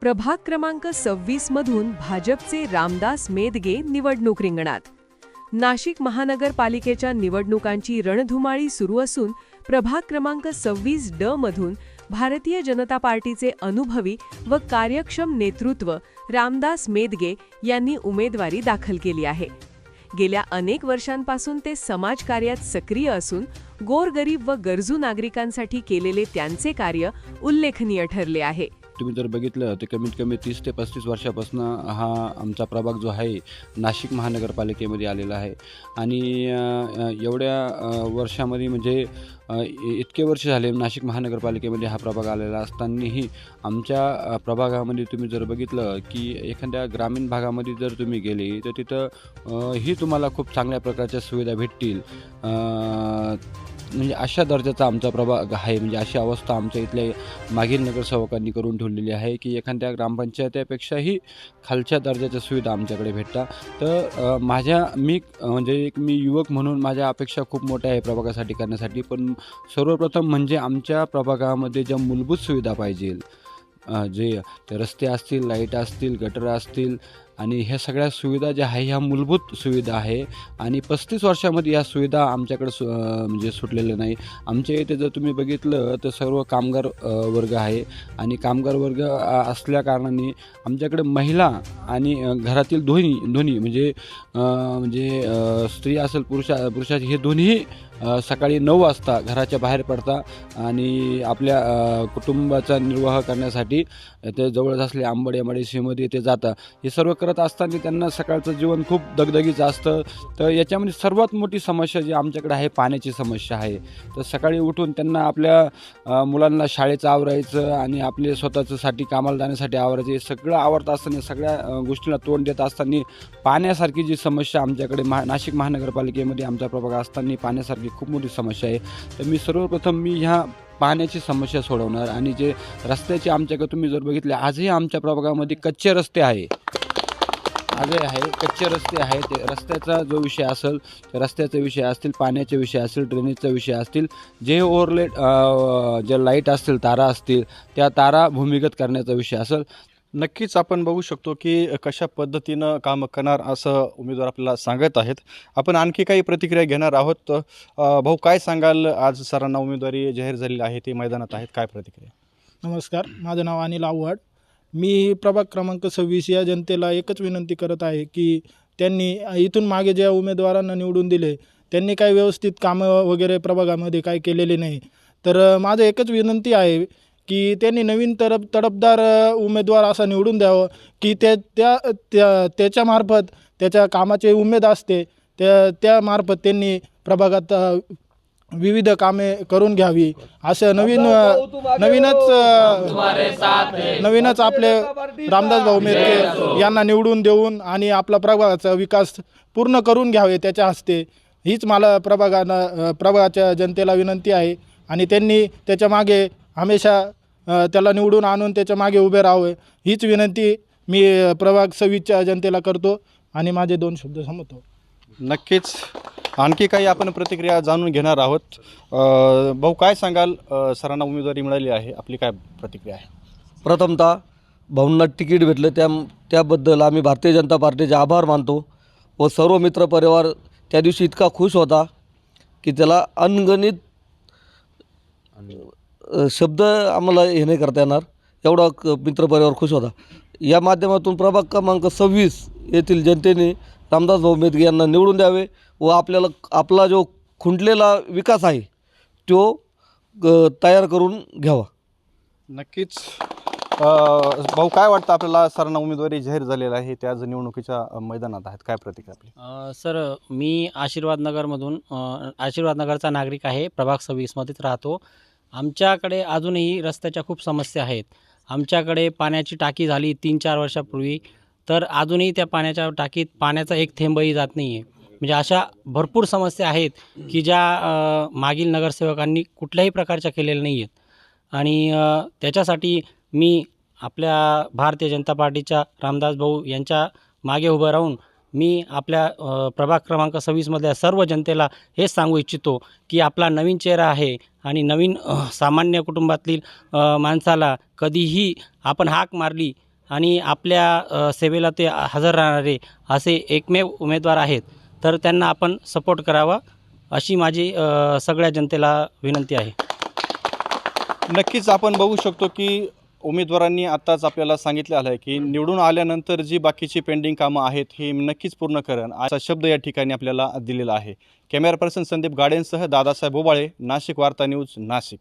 प्रभाग क्रमांक सव्वीस मधून भाजपचे रामदास मेदगे निवडणूक रिंगणात. नाशिक महानगरपालिकेच्या निवडणुकांची रणधुमाळी सुरू असून प्रभाग क्रमांक सव्वीस ड मधून भारतीय जनता पार्टीचे अनुभवी व कार्यक्षम नेतृत्व रामदास मेदगे यांनी उमेदवारी दाखल केली आहे. गेल्या अनेक वर्षांपासून ते समाजकार्यात सक्रिय असून गोरगरीब व गरजू नागरिकांसाठी केलेले त्यांचे कार्य उल्लेखनीय ठरले आहे. तुम्ही जर बघितलं तर कमीत कमी तीस ते पस्तीस वर्षापासून हा आमचा प्रभाग जो आहे नाशिक महानगरपालिकेमध्ये आलेला आहे. आणि एवढ्या वर्षामध्ये म्हणजे इतके वर्ष झाले नाशिक महानगरपालिकेमध्ये हा प्रभाग आलेला असतानाही आमच्या प्रभागामध्ये तुम्ही जर बघितलं की एखाद्या ग्रामीण भागामध्ये जर तुम्ही गेले तर तिथं ही तुम्हाला खूप चांगल्या प्रकारच्या सुविधा भेटतील. म्हणजे अशा दर्जाचा आमचा प्रभाग आहे. म्हणजे अशी अवस्था आमच्या इथल्या मागील नगरसेवकांनी करून ठेवलेली आहे की एखाद्या ग्रामपंचायतीपेक्षाही खालच्या दर्जाच्या सुविधा आमच्याकडे भेटतात. तर माझ्या मी म्हणजे एक मी युवक म्हणून माझ्या अपेक्षा खूप मोठ्या आहे प्रभागासाठी करण्यासाठी. पण सर्वप्रथम म्हणजे आमच्या प्रभागामध्ये ज्या मूलभूत सुविधा पाहिजे जे रस्ते असतील लाइट असतील गटर असतील आणि ह्या सगळ्या सुविधा ज्या आहे ह्या मूलभूत सुविधा आहे. आणि पस्तीस वर्षामध्ये या सुविधा आमच्याकडे सु म्हणजे सुटलेल्या नाही. आमच्या इथे जर तुम्ही बघितलं तर सर्व कामगार वर्ग आहे. आणि कामगार वर्ग असल्या कारणाने आमच्याकडे महिला आणि घरातील दोन्ही दोन्ही म्हणजे म्हणजे स्त्री असेल पुरुषा पुरुषाचे हे दोन्ही सकाळी नऊ वाजता घराच्या बाहेर पडता आणि आपल्या कुटुंबाचा निर्वाह करण्यासाठी ते जवळच असले आंबड एमआयडीसीमध्ये ते जातात हे सर्व करत असताना त्यांना सकाळचं जीवन खूप दगदगीचं असतं. तर याच्यामध्ये सर्वात मोठी समस्या जी आमच्याकडे आहे पाण्याची समस्या आहे. तर सकाळी उठून त्यांना आपल्या मुलांना शाळेचं आवरायचं आणि आपले स्वतःच्यासाठी कामाला जाण्यासाठी आवरायचं हे सगळं आवडत असताना सगळ्या गोष्टीला तोंड देत असताना पाण्यासारखी जी समस्या आमच्याकडे महा नाशिक महानगरपालिकेमध्ये आमचा प्रभाग असताना पाण्यासारखी खूप मोठी समस्या आहे. तर मी सर्वप्रथम मी ह्या पाण्याची समस्या सोडवणार आणि जे रस्त्याचे आमच्याकडे तुम्ही जर बघितले आजही आमच्या प्रभागामध्ये कच्चे रस्ते आहे. आजही आहे कच्चे रस्ते आहे ते रस्त्याचा जो विषय असेल रस्त्याचा विषय असतील पाण्याचे विषय असतील ड्रेनेजचा विषय असतील जे ओव्हरलेट ज्या लाइट असतील तारा असतील त्या तारा भूमिगत करण्याचा विषय असेल नक्कीच आपण बघू शकतो की कशा पद्धतीनं काम करणार असं उमेदवार आपल्याला सांगत आहेत. आपण आणखी काही प्रतिक्रिया घेणार आहोत. भाऊ काय सांगाल? आज सरांना उमेदवारी जाहीर झालेली आहे ते मैदानात आहेत. काय प्रतिक्रिया? नमस्कार माझं नाव अनिल आव्हाड. मी प्रभाग क्रमांक सव्वीस या जनतेला एकच विनंती करत आहे की त्यांनी इथून मागे ज्या उमेदवारांना निवडून दिले त्यांनी काही व्यवस्थित कामं वगैरे प्रभागामध्ये काही केलेले नाही. तर माझं एकच विनंती आहे की त्यांनी नवीन तरफ तडफदार उमेदवार असा निवडून द्यावं की ते त्या त्या त्याच्यामार्फत त्याच्या कामाचे उमेद असते त्या त्यामार्फत त्यांनी प्रभागात विविध कामे करून घ्यावी. असं नवीन नवीनच नवीनच आपले रामदास भाऊ मेरके यांना निवडून देऊन आणि आपला प्रभागाचा विकास पूर्ण करून घ्यावे त्याच्या हस्ते. हीच मला प्रभागानं प्रभागाच्या जनतेला विनंती आहे. आणि त्यांनी त्याच्यामागे हमेशा त्याला निवडून आणून त्याच्यामागे उभे राहावे. हीच विनंती मी प्रभाग सव्वीसच्या जनतेला करतो आणि माझे दोन शब्द संमतो नक्कीच. आणखी काही आपण प्रतिक्रिया जाणून घेणार आहोत. भाऊ काय सांगाल? सरांना उमेदवारी मिळाली आहे. आपली काय प्रतिक्रिया आहे? प्रथमतः भाऊंना तिकीट भेटलं. त्या त्याबद्दल आम्ही भारतीय जनता पार्टीचे आभार मानतो. व सर्व मित्रपरिवार त्या दिवशी इतका खुश होता की त्याला अनगणित शब्द आम्हाला हे नाही करता येणार. एवढा क- मित्रपरिवार खुश होता. या माध्यमातून प्रभाग क्रमांक सव्वीस येथील जनतेने रामदास भाऊ मेदगे यांना निवडून द्यावे व आपल्याला आपला जो खुंटलेला विकास आहे तो तयार करून घ्यावा. नक्कीच. भाऊ काय वाटतं आपल्याला? सरांना उमेदवारी जाहीर झालेली आहे. ते आज निवडणुकीच्या मैदानात आहेत. काय प्रतिक्रिया आपली? सर मी आशीर्वाद नगरमधून अ, आशीर्वाद नगरचा नागरिक आहे. प्रभाग सव्वीसमध्येच राहतो. आमच्याकडे अजूनही रस्त्याच्या खूप समस्या आहेत. आमच्याकडे पाण्याची टाकी झाली तीन चार वर्षापूर्वी तर अजूनही त्या पाण्याच्या टाकीत पाण्याचा एक थेंबही जात नाही आहे म्हणजे अशा भरपूर समस्या आहेत की ज्या मागील नगरसेवकांनी कुठल्याही प्रकारच्या केलेल्या नाही आहेत आणि त्याच्यासाठी मी आपल्या भारतीय जनता पार्टीच्या रामदास भाऊ यांच्या मागे उभं राहून मी आपल्या प्रभाग क्रमांक सव्वीसमधल्या सर्व जनतेला हेच सांगू इच्छितो की आपला नवीन चेहरा आहे आणि नवीन सामान्य कुटुंबातील माणसाला कधीही आपण हाक मारली आणि आपल्या सेवेला ते हजर राहणारे असे एकमेव उमेदवार आहेत तर त्यांना आपण सपोर्ट करावा अशी माझी सगळ्या जनतेला विनंती आहे. नक्कीच आपण बघू शकतो की उमेदवारांनी आत्ताच आपल्याला सांगितलं आलं आहे की निवडून आल्यानंतर जी बाकीची पेंडिंग कामं आहेत ही नक्कीच पूर्ण करण असा शब्द या ठिकाणी आपल्याला दिलेला आहे. कॅमेरा पर्सन संदीप गाडेंसह दादासाहेब बोबाळे नाशिक वार्ता न्यूज नाशिक.